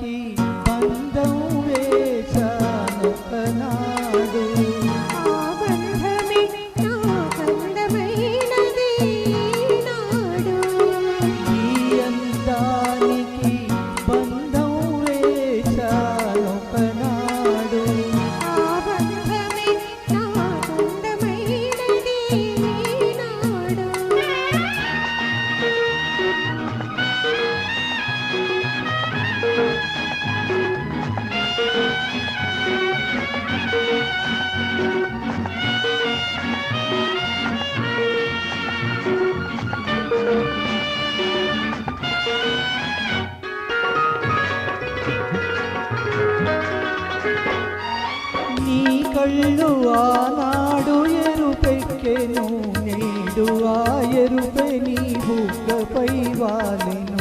key. నీ కళ్ళు ఆనాడు ఎరుపెక్కెను నేడు ఆ ఎరుపే నీ బుగ్గపై వాలెను.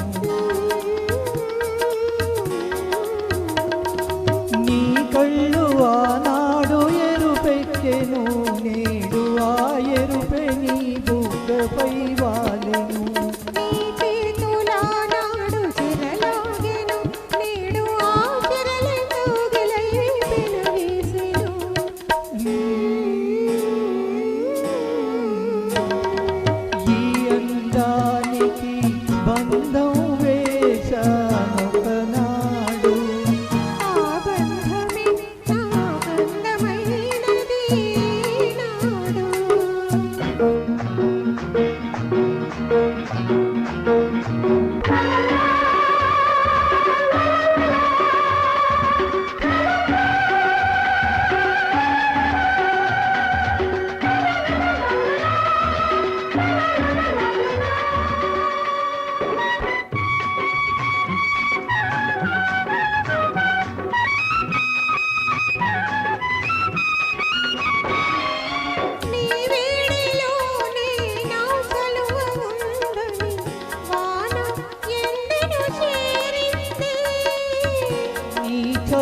నీ కళ్ళు ఆనాడు ఎరుపెక్కెను నేడు ఆ ఎరుపే నీ బుగ్గపై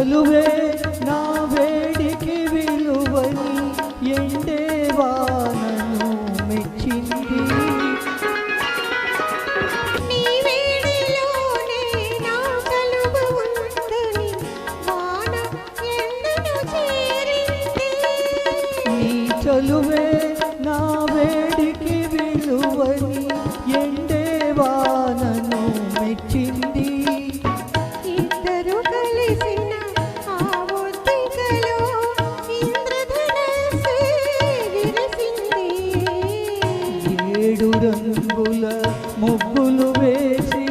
నీ చలువే నా వేడికి విలువని ఎండే వానను మెచ్చింది. చలువ రంగుల ముగ్గులు వేసి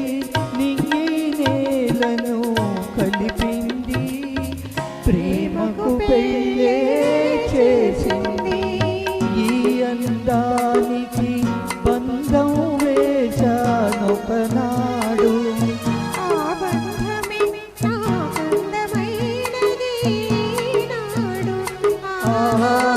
నింగి నేలను కలిపింది. ప్రేమకు పెళ్ళే చేసింది. ఈ అందానికి బంధం వేశానొకనాడు ఆహా.